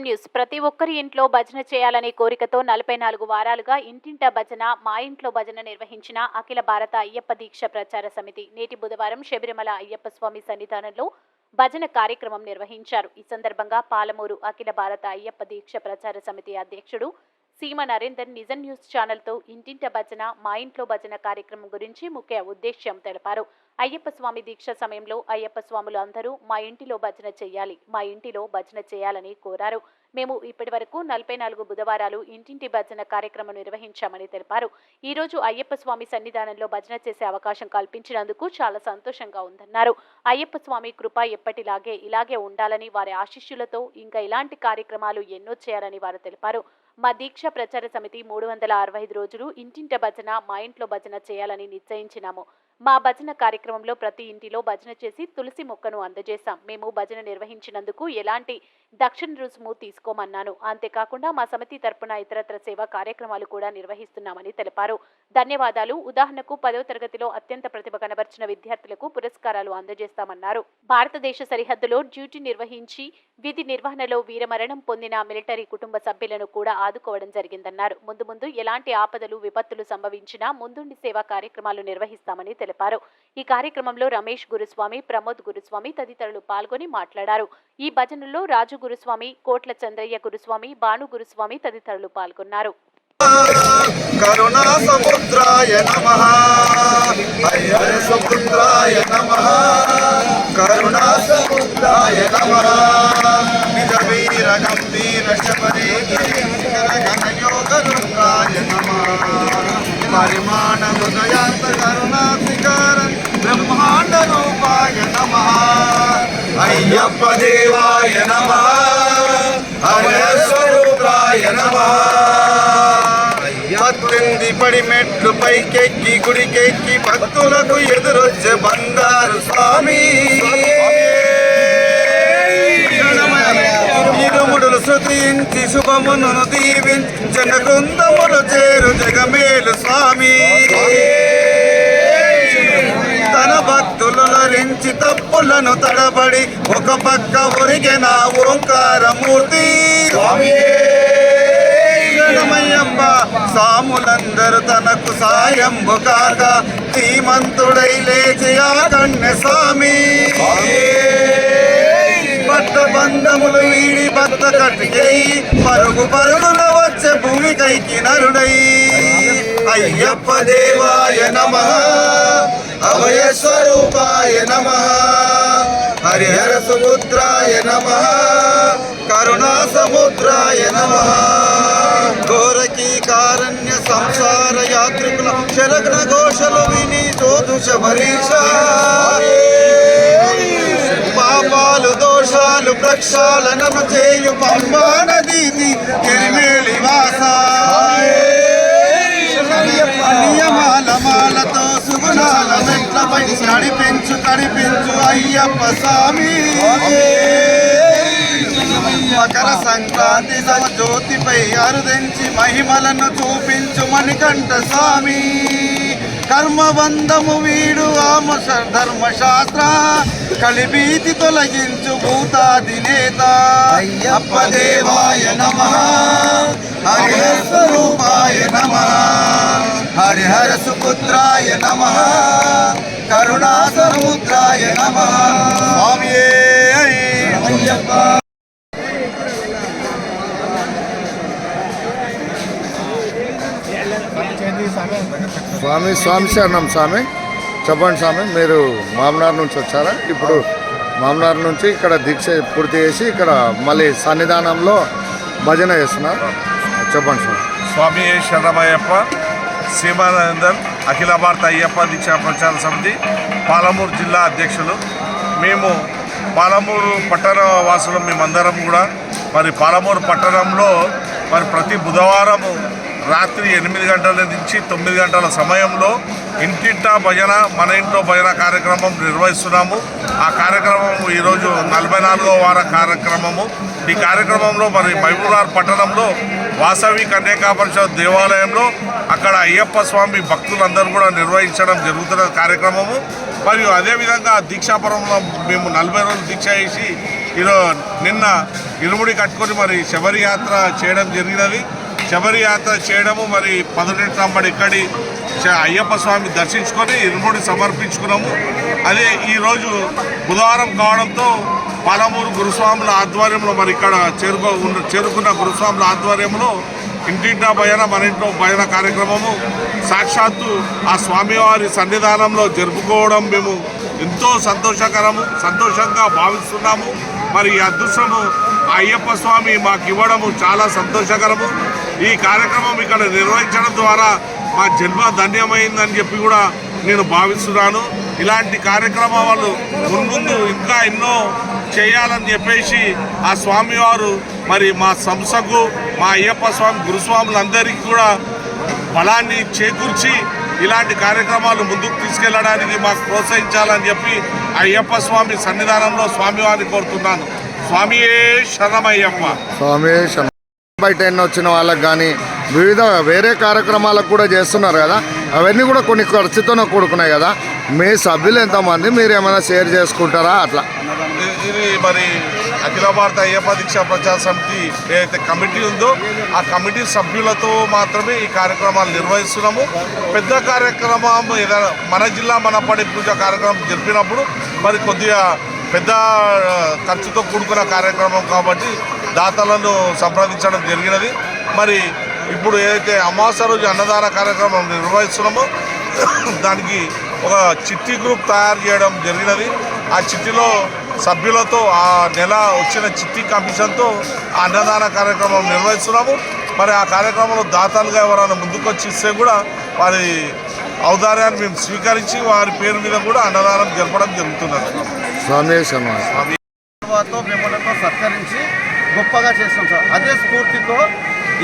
S M news. ప్రతి ఒక్కరి ఇంట్లో భజన చేయాలనే కోరికతో నలభై నాలుగు వారాలుగా ఇంటింట భజన మా ఇంట్లో భజన నిర్వహించిన అఖిల భారత అయ్యప్ప దీక్ష ప్రచార సమితి నేటి బుధవారం శబరిమల అయ్యప్ప స్వామి సన్నిధానంలో భజన కార్యక్రమం నిర్వహించారు. ఈ సందర్భంగా పాలమూరు అఖిల భారత అయ్యప్ప దీక్ష ప్రచార సమితి అధ్యక్షుడు సీమ నరేందర్ నిజం న్యూస్ ఛానల్తో ఇంటింట భజన మా ఇంట్లో భజన కార్యక్రమం గురించి ముఖ్య ఉద్దేశ్యం తెలిపారు. అయ్యప్ప స్వామి దీక్ష సమయంలో అయ్యప్ప స్వాములు అందరూ మా ఇంటిలో భజన చేయాలి మా ఇంటిలో భజన చేయాలని కోరారు. మేము ఇప్పటి వరకు నలభై నాలుగు బుధవారాలు ఇంటింటి భజన కార్యక్రమం నిర్వహించామని తెలిపారు. ఈ రోజు అయ్యప్ప స్వామి సన్నిధానంలో భజన చేసే అవకాశం కల్పించినందుకు చాలా సంతోషంగా ఉందన్నారు. అయ్యప్ప స్వామి కృప ఎప్పటిలాగే ఇలాగే ఉండాలని వారి ఆశిష్యులతో ఇంకా ఇలాంటి కార్యక్రమాలు ఎన్నో చేయాలని వారు తెలిపారు. మా దీక్ష ప్రచార సమితి మూడు వందల అరవై ఐదు రోజులు ఇంటింట భజన మా ఇంట్లో భజన చేయాలని నిశ్చయించినాము. మా భజన కార్యక్రమంలో ప్రతి ఇంటిలో భజన చేసి తులసి మొక్కను అందజేశాం. మేము భజన నిర్వహించినందుకు ఎలాంటి దక్షిణ రుసుము తీసుకోమన్నాను. అంతేకాకుండా మా సమితి తరపున ఇతరత్ర సేవా కార్యక్రమాలు కూడా నిర్వహిస్తున్నామని తెలిపారు. ధన్యవాదాలు. ఉదాహరణకు పదవ తరగతిలో అత్యంత ప్రతిభ కనబర్చిన విద్యార్థులకు పురస్కారాలు అందజేస్తామన్నారు. భారతదేశ సరిహద్దులో డ్యూటీ నిర్వహించి విధి నిర్వహణలో వీరమరణం పొందిన మిలిటరీ కుటుంబ సభ్యులను కూడా ఆదుకోవడం జరిగిందన్నారు. ముందు ముందు ఎలాంటి ఆపదలు విపత్తులు సంభవించినా ముందుండి సేవా కార్యక్రమాలు నిర్వహిస్తామని తెలిపారు. ఈ కార్యక్రమంలో రమేష్ గురుస్వామి ప్రమోద్ గురుస్వామి తదితరులు పాల్గొని మాట్లాడారు. ఈ భజనలో రాజు గురుస్వామి కోట్ల చంద్రయ్య గురుస్వామి భాను గురుస్వామి తదితరులు పాల్గొన్నారు. కరుణా సముద్రాయ నమ. కరుణా నమ. హరిహర స్వరూపాయ నమ. పద్దెనిమిది పడి మెట్లు పైకెక్కి గుడికెక్కి భక్తులకు ఎదురొచ్చే బంగారు స్వామి. ఇరుముడులు శృతించి శుభమును దీవించిన బృందములు చేరు జగమేలు స్వామి. భక్తులు లరించి తప్పులను తడబడి ఒక పక్క ఒరిగిన ఓంకారమూర్తి. శరణమయ్యప్ప సాములందరూ తనకు సాయంబు కాక ధీమంతుడై లేచి ఆ కన్య స్వామి భక్త బంధములు వీడి భక్త కట్టుకై పరుగు పరుగున వచ్చే భూమికైకి నరుడై. అయ్యప్ప దేవాయ నమ! అభయ స్వరూపాయ నమ. హరిహర సముద్రాయ నమ. కరుణా సముద్రాయ నమ. ఘోరకీ కారణ్య సంసార యాత్రికుల శరగ్న ఘోషలు విని జోదుష భరీష పాపాలు దోషాలు ప్రక్షాళనము చేయు పంబా నదీతి కిరిమేలి వాస. సుగుణాల మెట్లపై నడిపించు కడిపించు అయ్యప్ప స్వామి. మకర సంక్రాంతి జ్యోతిపై అరుదించి మహిమలను చూపించు మణికంఠ స్వామి. కర్మబంధము వీడు ఆమ ధర్మశాస్త్ర. కలిభీతి తొలగించు భూతాధినేత అయ్యప్ప దేవాయ నమ. హరిహర స్వరూపాయ నమ. హరిహర సుపుత్రాయ నమ. కరుణా సముద్రాయ నమ. స్వామియే అయ్యప్ప. స్వామి స్వామి శరణం స్వామి. చెప్పండి స్వామి మీరు మామనార్ నుంచి వచ్చారా? ఇప్పుడు మామనార్ నుంచి ఇక్కడ దీక్ష పూర్తి చేసి ఇక్కడ మళ్ళీ సన్నిధానంలో భజన చేస్తున్నారు. చెప్పండి స్వామి. స్వామి శరణమయ్యప్ప సీమానందన్ అఖిల భారత అయ్యప్ప దీక్షా ప్రచార సమితి పాలమూరు జిల్లా అధ్యక్షులు. మేము పాలమూరు పట్టణ వాసులు మేమందరం కూడా మరి పాలమూరు పట్టణంలో మరి ప్రతి బుధవారము రాత్రి ఎనిమిది గంటల నుంచి తొమ్మిది గంటల సమయంలో ఇంటింటా భజన మన ఇంట్లో భజన కార్యక్రమం నిర్వహిస్తున్నాము. ఆ కార్యక్రమం ఈరోజు నలభై నాలుగో వార కార్యక్రమము. ఈ కార్యక్రమంలో మరి మహబూబ్నగర్ పట్టణంలో వాసవి కన్యకా పరిషత్ దేవాలయంలో అక్కడ అయ్యప్ప స్వామి భక్తులందరూ కూడా నిర్వహించడం జరుగుతున్న కార్యక్రమము. మరియు అదేవిధంగా దీక్షాపురంలో మేము నలభై రోజులు దీక్ష చేసి ఈరోజు నిన్న ఇరుముడి కట్టుకొని మరి శబరియాత్ర చేయడం జరిగినది. శబరియాత్ర చేయడము మరి పదనెట్టంబడి ఇక్కడి అయ్యప్ప స్వామి దర్శించుకొని ఇరుముడి సమర్పించుకున్నాము. అదే ఈరోజు బుధవారం కావడంతో పాలమూరు గురుస్వాముల ఆధ్వర్యంలో మరి ఇక్కడ చేరుకో చేరుకున్న గురుస్వాముల ఆధ్వర్యంలో ఇంటింటా భయన మన ఇంట్లో భయన కార్యక్రమము. సాక్షాత్తు ఆ స్వామివారి సన్నిధానంలో జరుపుకోవడం మేము ఎంతో సంతోషకరము సంతోషంగా భావిస్తున్నాము. మరి ఈ అదృష్టము ఆ అయ్యప్ప స్వామి మాకు ఇవ్వడము చాలా సంతోషకరము. ఈ కార్యక్రమం ఇక్కడ నిర్వహించడం ద్వారా మా జన్మ ధన్యమైందని చెప్పి కూడా నేను భావిస్తున్నాను. ఇలాంటి కార్యక్రమాలు ముందు ఇంకా ఎన్నో చేయాలని చెప్పేసి ఆ స్వామివారు మరి మా సంస్థకు మా అయ్యప్ప స్వామి గురుస్వాములందరికీ కూడా బలాన్ని చేకూర్చి ఇలాంటి కార్యక్రమాలు ముందుకు తీసుకెళ్ళడానికి మాకు ప్రోత్సహించాలని చెప్పి అయ్యప్ప స్వామి సన్నిధానంలో స్వామివారిని కోరుతున్నాను. స్వామియే శరణమయ్యప్ప. స్వామి బయట ఎన్ని వచ్చిన వాళ్ళకి కానీ వివిధ వేరే కార్యక్రమాలకు కూడా చేస్తున్నారు కదా. అవన్నీ కూడా కొన్ని ఖర్చుతోనే కూడుకున్నాయి కదా. మీ సభ్యులు ఎంతమంది? మీరు ఏమైనా షేర్ చేసుకుంటారా? అట్లా. ఇది- మరి అఖిల భారత అయ్యప్ప దీక్ష ప్రచార సమితి ఏదైతే కమిటీ ఉందో ఆ కమిటీ సభ్యులతో మాత్రమే ఈ కార్యక్రమాలు నిర్వహిస్తున్నాము. పెద్ద కార్యక్రమం ఏదైనా మన జిల్లా మన పడి పూజ కార్యక్రమం జరిపినప్పుడు మరి కొద్దిగా పెద్ద ఖర్చుతో కూడుకున్న కార్యక్రమం కాబట్టి దాతలను సంప్రదించడం జరిగినది. మరి ఇప్పుడు ఏదైతే అమావాస్య రోజు అన్నదాన కార్యక్రమం నిర్వహిస్తున్నామో దానికి ఒక చిట్టి గ్రూప్ తయారు చేయడం జరిగినది. ఆ చిట్టిలో సభ్యులతో ఆ నెల వచ్చిన చిట్టి కమిషన్తో ఆ అన్నదాన కార్యక్రమం నిర్వహిస్తున్నాము. మరి ఆ కార్యక్రమంలో దాతలుగా ఎవరైనా ముందుకొచ్చి ఇస్తే కూడా వారి ఔదార్యాన్ని మేము స్వీకరించి వారి పేరు మీద కూడా అన్నదానం జరపడం జరుగుతున్నది. సత్కరించి గొప్పగా చేస్తాం సార్. అదే స్ఫూర్తితో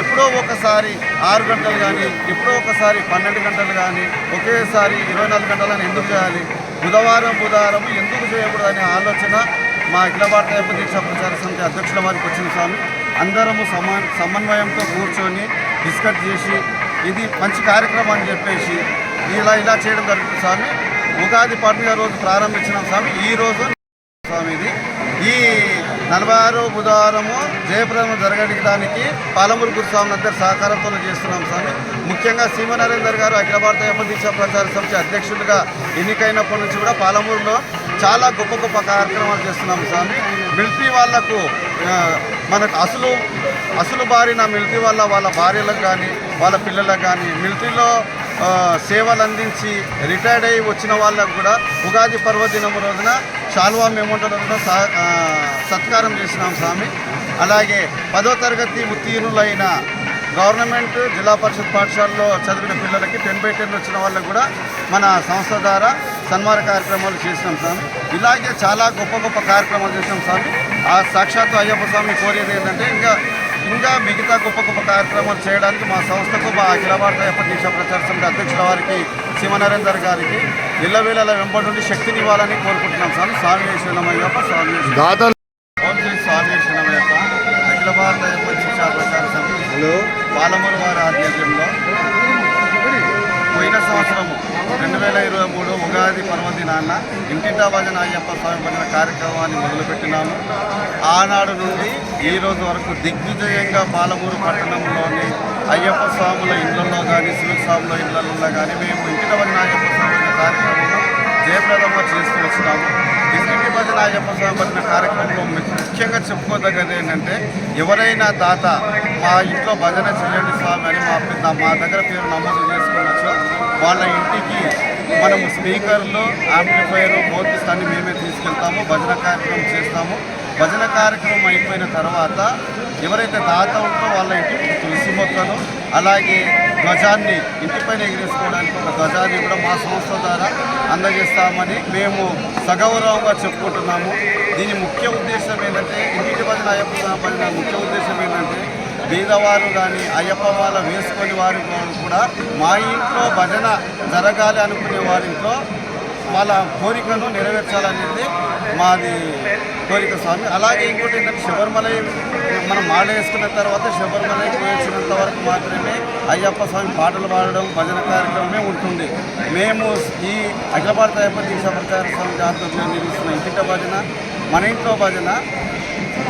ఎప్పుడో ఒకసారి ఆరు గంటలు కానీ ఎప్పుడో ఒకసారి పన్నెండు గంటలు కానీ ఒకేసారి ఇరవై నాలుగు గంటలని ఎందుకు చేయాలి? బుధవారం బుధవారం ఎందుకు చేయకూడదు అనే ఆలోచన మా అఖిల భారత అయ్యప్ప దీక్ష ప్రచార సమితి అధ్యక్షుల వారికి వచ్చిన స్వామి. అందరము సమన్ సమన్వయంతో కూర్చొని డిస్కస్ చేసి ఇది మంచి కార్యక్రమం అని చెప్పేసి ఇలా ఇలా చేయడం జరుగుతుంది స్వామి. ఉగాది పండుగ రోజు ప్రారంభించిన స్వామి. ఈ రోజు స్వామి ఇది. ఈ నలభారు బుధవారము జయప్రదం జరగడానికి పాలమూరు గురుస్వామి అందరి సహకారంతో చేస్తున్నాం స్వామి. ముఖ్యంగా సీమనరేందర్ గారు అఖిల భారత అయ్యప్ప ప్రచార సమితి అధ్యక్షుడిగా ఎన్నికైనప్పటి నుంచి కూడా పాలమూరులో చాలా గొప్ప గొప్ప కార్యక్రమాలు చేస్తున్నాం స్వామి. మిలిటరీ వాళ్ళకు మనకు అసలు అసలు బారిన మిలిటరీ వల్ల వాళ్ళ భార్యలకు కానీ వాళ్ళ పిల్లలకు కానీ మిలిటరీలో సేవలు అందించి రిటైర్డ్ అయ్యి వచ్చిన వాళ్ళకు కూడా ఉగాది పర్వదినం రోజున శాల్వా మేమంటలో సత్కారం చేసినాం స్వామి. అలాగే పదో తరగతి ఉత్తీర్ణులైన గవర్నమెంట్ జిల్లా పరిషత్ పాఠశాలలో చదివిన పిల్లలకి టెన్ బై టెన్ వచ్చిన వాళ్ళకు కూడా మన సంస్థ ద్వారా సన్మాన కార్యక్రమాలు చేసినాం స్వామి. ఇలాగే చాలా గొప్ప గొప్ప కార్యక్రమాలు చేసినాం స్వామి. ఆ సాక్షాత్తు అయ్యప్ప స్వామి కోరేది ఏంటంటే ఇంకా ఇంకా మిగతా గొప్ప గొప్ప కార్యక్రమాలు చేయడానికి మా సంస్థకు మా అఖిల భారత దీక్ష ప్రచార సమితి అధ్యక్షుల వారికి శివనరేందర్ గారికి ఇళ్ళవేళల వెంబడి నుండి శక్తిని ఇవ్వాలని కోరుకుంటున్నాం స్వామి స్వామి శరణమయ్యప్ప. స్వామి స్వామి శరణమయ్యప్ప అఖిల భారత ప్రచార సమితి. పాలమూరు వారి ఆధ్వర్యంలో నాన్న పర్వదినాన్న ఇంటింటా భజన అయ్యప్ప స్వామి భజన కార్యక్రమాన్ని మొదలుపెట్టినాము. ఆనాడు నుండి ఈ రోజు వరకు దిగ్విజయంగా పాలమూరు పట్టణంలోని అయ్యప్ప స్వాముల ఇళ్ళలో కానీ శివ స్వాముల ఇళ్ళలో కానీ మేము ఇంటిట భజన అయ్యప్ప స్వామి కార్యక్రమంలో జయప్రదంగా చేస్తూ వచ్చినాము. ఇంటింటి భజన అయ్యప్ప స్వామి భజన కార్యక్రమంలో ముఖ్యంగా చెప్పుకోదగ్గది ఏంటంటే ఎవరైనా దాత మా ఇంట్లో భజన చేయండి స్వామి అని మా మా దగ్గర పేరు నమోదు చేసుకున్నచో వాళ్ళ ఇంటికి మనము స్పీకర్లు యాంప్లిఫైర్ బోర్డ్స్ అన్ని మేమే తీసుకెళ్తాము భజన కార్యక్రమం చేస్తాము. భజన కార్యక్రమం అయిపోయిన తర్వాత ఎవరైతే దాత ఉంటో వాళ్ళ ఇంటికి తులసి మొక్కను అలాగే ధ్వజాన్ని ఇంటిపైన ఎగిరేసుకోవడానికి ఒక ధ్వజాన్ని కూడా మా సంస్థ ద్వారా అందజేస్తామని మేము సగౌరవంగా చెప్పుకుంటున్నాము. దీని ముఖ్య ఉద్దేశం ఏంటంటే ఇంటికి భజన అయ్యప్ప స్వామి భజన ముఖ్య ఉద్దేశం ఏంటంటే బీదవారు కానీ అయ్యప్ప వాళ్ళ వేసుకొని వారు కూడా మా ఇంట్లో భజన జరగాలి అనుకునే వారింట్లో వాళ్ళ కోరికను నెరవేర్చాలనేది మాది కోరిక స్వామి. అలాగే ఇంకోటి ఏంటంటే శబరిమల మనం మాల వేసుకున్న తర్వాత శబరిమల పోయించినంత వరకు మాత్రమే అయ్యప్ప స్వామి పాటలు పాడడం భజన కార్యక్రమమే ఉంటుంది. మేము ఈ అఖిల భారత అయ్యప్ప దీక్ష ప్రచార స్వామి జాతరలో నిర్మిస్తున్న ఇంటింట భజన మన ఇంట్లో భజన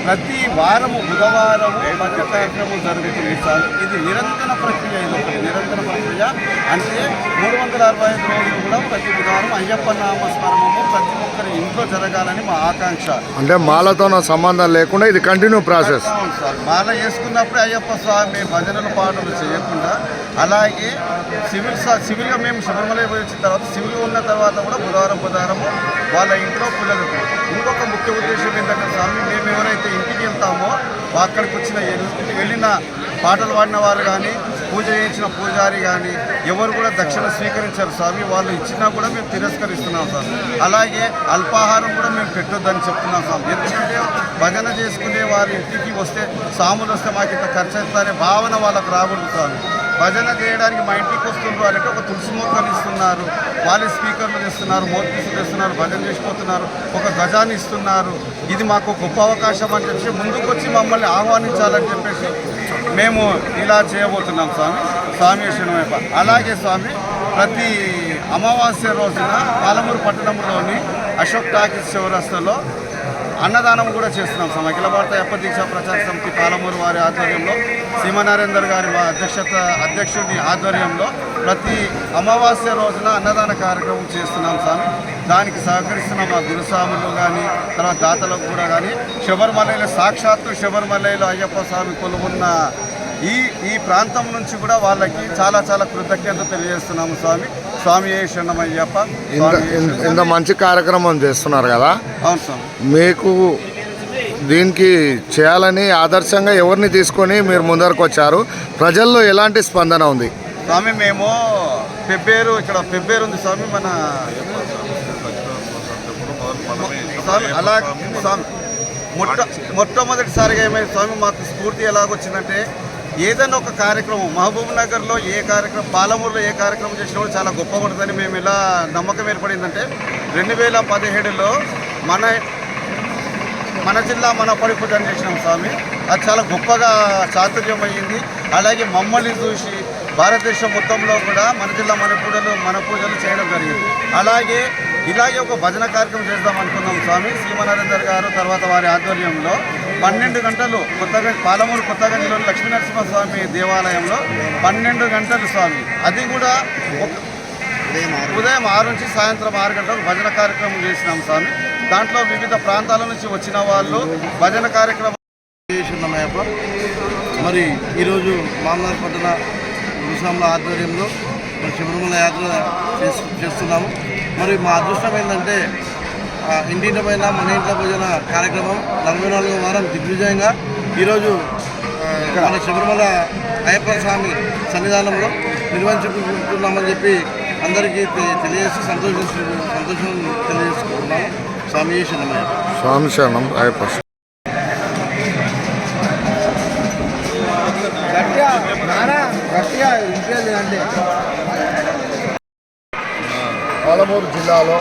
ప్రతి వారము బుధవారము భజన కార్యక్రమం జరుగుతుంది సార్. ఇది నిరంతర ప్రక్రియ ఇది ఒక నిరంతర ప్రక్రియ. అంటే మూడు వందల అరవై ఐదు రోజులు కూడా ప్రతి బుధవారం అయ్యప్ప నామస్మరణము ప్రతి ఒక్కరి ఇంట్లో జరగాలని మా ఆకాంక్ష. అంటే మాలతో సంబంధం లేకుండా ఇది కంటిన్యూ ప్రాసెస్ సార్. మాల వేసుకున్నప్పుడే అయ్యప్ప స్వామి భజనలు పాటలు చేయకుండా అలాగే సివిల్ సివిల్గా మేము శబరిమల పోయి వచ్చిన తర్వాత సివిల్ ఉన్న తర్వాత కూడా బుధవారం బుధవారము వాళ్ళ ఇంట్లో పిల్లలకు ఇంకొక ముఖ్య ఉద్దేశం ఏంటంటే స్వామి మేము ఎవరైతే ఇంటికి వెళ్తామో అక్కడికి వచ్చిన వెళ్ళిన పాటలు పాడిన వారు కానీ పూజ చేయించిన పూజారి కానీ ఎవరు కూడా దక్షిణ స్వీకరించారు స్వామి. వాళ్ళు ఇచ్చినా కూడా మేము తిరస్కరిస్తున్నాం సార్ అలాగే అల్పాహారం కూడా మేము పెట్టొద్దని చెప్తున్నాం స్వామి. ఎందుకంటే భజన చేసుకునే వారి ఇంటికి వస్తే సాములు వస్తే మాకు ఇంత ఖర్చు అవుతుందనే భావన వాళ్ళకు రాకూడదు స్వామి. భజన చేయడానికి మా ఇంటికి వస్తున్నారు అంటే ఒక తులసి మొక్కలు ఇస్తున్నారు. వాళ్ళు స్పీకర్లు తెస్తున్నారు మోతీసులు తెస్తున్నారు భజన చేసిపోతున్నారు ఒక గజాన్ని ఇస్తున్నారు. ఇది మాకు గొప్ప అవకాశం అని చెప్పి ముందుకు వచ్చి మమ్మల్ని ఆహ్వానించాలని చెప్పేసి మేము ఇలా చేయబోతున్నాం స్వామి. స్వామి శనివైప అలాగే స్వామి ప్రతి అమావాస్య రోజున పాలమూరు పట్టణంలోని అశోక్ టాకీస్ చౌరస్తలో అన్నదానం కూడా చేస్తున్నాం స్వామి. అఖిల భారత యప్ప దీక్ష ప్రచార సమితి పాలమూరు వారి ఆధ్వర్యంలో సీమనారేందర్ గారి అధ్యక్షత అధ్యక్షుడి ఆధ్వర్యంలో ప్రతి అమావాస్య రోజున అన్నదాన కార్యక్రమం చేస్తున్నాం స్వామి. దానికి సహకరిస్తున్న మా గురుస్వాములు కానీ తర్వాత దాతలకు కూడా కానీ శబరిమలైలో సాక్షాత్తు శబరిమలైలో అయ్యప్ప స్వామి కొలువున్న ఈ ఈ ప్రాంతం నుంచి కూడా వాళ్ళకి చాలా చాలా కృతజ్ఞత తెలియజేస్తున్నాము స్వామి. స్వామి శరణమయ్యప్ప. ఇంత మంచి కార్యక్రమం చేస్తున్నారు కదా? అవును స్వామి. మీకు దీనికి చేయాలని ఆదర్శంగా ఎవరిని తీసుకొని మీరు ముందరకు వచ్చారు? ప్రజల్లో ఎలాంటి స్పందన ఉంది? స్వామి మేము పెబ్బేరు ఇక్కడ పెబ్బేరు ఉంది స్వామి మన స్వామి అలా స్వామి మొట్ట మొట్టమొదటిసారిగా ఏమైంది స్వామి మాకు స్ఫూర్తి ఎలాగొచ్చిందంటే ఏదైనా ఒక కార్యక్రమం మహబూబ్ నగర్లో ఏ కార్యక్రమం పాలమూరులో ఏ కార్యక్రమం చేసినా కూడా చాలా గొప్ప ఉంటుందని మేము ఎలా నమ్మకం ఏర్పడిందంటే రెండు వేల పదిహేడులో మన మన జిల్లా మన పడిపోటని చేసినాం స్వామి. అది చాలా గొప్పగా చాతుర్యం అయ్యింది అలాగే మమ్మల్ని చూసి భారతదేశం మొత్తంలో కూడా మన జిల్లా మన పూజలు మన పూజలు చేయడం జరిగింది. అలాగే ఇలాగే ఒక భజన కార్యక్రమం చేద్దాం అనుకున్నాం స్వామి. సీమనరేందర్ గారు తర్వాత వారి ఆధ్వర్యంలో పన్నెండు గంటలు కొత్తగా పాలమూరు కొత్తగండిలోని లక్ష్మీనరసింహస్వామి దేవాలయంలో పన్నెండు గంటలు స్వామి. అది కూడా ఒక ఉదయం ఆరు నుంచి సాయంత్రం ఆరు గంటలకు భజన కార్యక్రమం చేసినాం స్వామి. దాంట్లో వివిధ ప్రాంతాల నుంచి వచ్చిన వాళ్ళు భజన కార్యక్రమం చేస్తున్నామయ్యప్ప మరి ఈరోజు మామనార్ పట్టణ గురుస్వాముల ఆధ్వర్యంలో మరి శబరిమల యాత్ర చేస్తున్నాము. మరి మా అదృష్టం ఏంటంటే ఇంటింటి పైన మన ఇంట్లో భోజన కార్యక్రమం నలభై నాలుగో వారం దిగ్విజయంగా ఈరోజు మన శబరిమల అయ్యప్ప స్వామి సన్నిధానంలో నిర్వహించుకుంటున్నామని చెప్పి అందరికీ తెలియజేసి సంతోషించు సంతోషం తెలియజేసుకుంటున్నాము. స్వామి శరణమయ్య. స్వామి శరణం అయ్యప్ప జిల్లాలో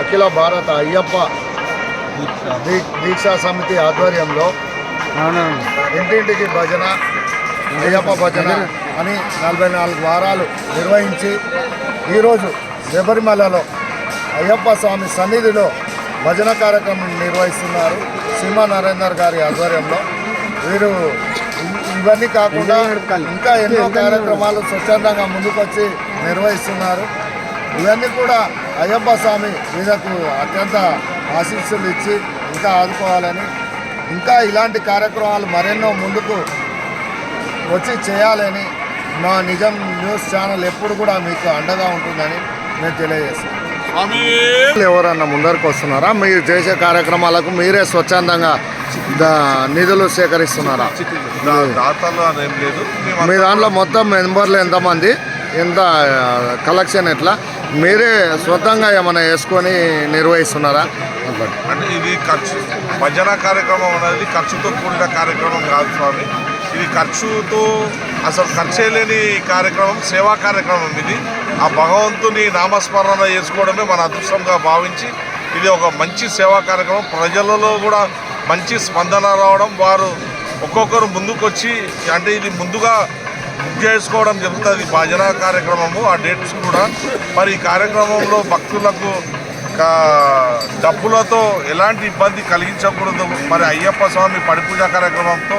అఖిల భారత అయ్యప్ప దీక్షా సమితి ఆధ్వర్యంలో ఇంటింటికి భజన అయ్యప్ప భజన అని నలభై నాలుగు వారాలు నిర్వహించి ఈరోజు శబరిమలలో అయ్యప్ప స్వామి సన్నిధిలో భజన కార్యక్రమం నిర్వహిస్తున్నారు సీమా నరేందర్ గారి ఆధ్వర్యంలో. వీరు ఇవన్నీ కాకుండా ఇంకా ఎన్నో కార్యక్రమాలు స్వచ్ఛందంగా ముందుకొచ్చి నిర్వహిస్తున్నారు. ఇవన్నీ కూడా అయ్యప్ప స్వామి వీళ్ళకు అత్యంత ఆశీస్సులు ఇచ్చి ఇంకా ఆదుకోవాలని ఇంకా ఇలాంటి కార్యక్రమాలు మరెన్నో ముందుకు వచ్చి చేయాలని మా నిజం న్యూస్ ఛానల్ ఎప్పుడు కూడా మీకు అండగా ఉంటుందని నేను తెలియజేస్తాను ఎవరన్నా ముందరకు వస్తున్నారా? మీరు చేసే కార్యక్రమాలకు మీరే స్వచ్ఛందంగా నిధులు సేకరిస్తున్నారా? మీ దాంట్లో మొత్తం మెంబర్లు ఎంతమంది? ఎంత కలెక్షన్ ఎట్లా? మీరే స్వతంగా ఏమైనా వేసుకొని నిర్వహిస్తున్నారా? అంటే ఇది ఖర్చు భజన కార్యక్రమం అనేది ఖర్చుతో కూడిన కార్యక్రమం కాదు స్వామి. ఇది ఖర్చుతో అసలు ఖర్చే లేని కార్యక్రమం సేవా కార్యక్రమం ఇది. ఆ భగవంతుని నామస్మరణ చేసుకోవడమే మన అదృష్టంగా భావించి ఇది ఒక మంచి సేవా కార్యక్రమం. ప్రజలలో కూడా మంచి స్పందన రావడం వారు ఒక్కొక్కరు ముందుకొచ్చి అంటే ఇది ముందుగా చేసుకోవడం జరుగుతుంది. భజన కార్యక్రమము ఆ డేట్స్ కూడా. మరి ఈ కార్యక్రమంలో భక్తులకు డబ్బులతో ఎలాంటి ఇబ్బంది కలిగించకూడదు. మరి అయ్యప్ప స్వామి పడిపూజ కార్యక్రమంతో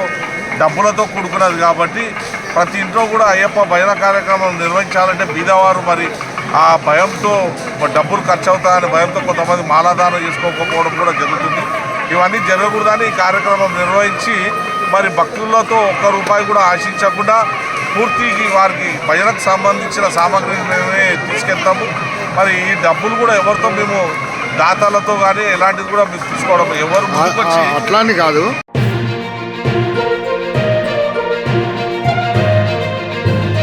డబ్బులతో కూడుకున్నది కాబట్టి ప్రతి ఇంట్లో కూడా అయ్యప్ప భజన కార్యక్రమం నిర్వహించాలంటే బీదవారు మరి ఆ భయంతో డబ్బులు ఖర్చు అవుతాయని భయంతో కొంతమంది మాలాదానం చేసుకోకపోవడం కూడా జరుగుతుంది. ఇవన్నీ జరగకూడదని ఈ కార్యక్రమం నిర్వహించి మరి భక్తులతో ఒక్క రూపాయి కూడా ఆశించకుండా పూర్తికి వారికి భజనకు సంబంధించిన సామాగ్రిని మేమే తీసుకెళ్తాము. మరి ఈ డబ్బులు కూడా ఎవరితో మేము దాతలతో కానీ ఎలాంటిది కూడా మేము తీసుకోవడం ఎవరు ఆ- ముందుకొచ్చి ఆ- అట్లా అని కాదు.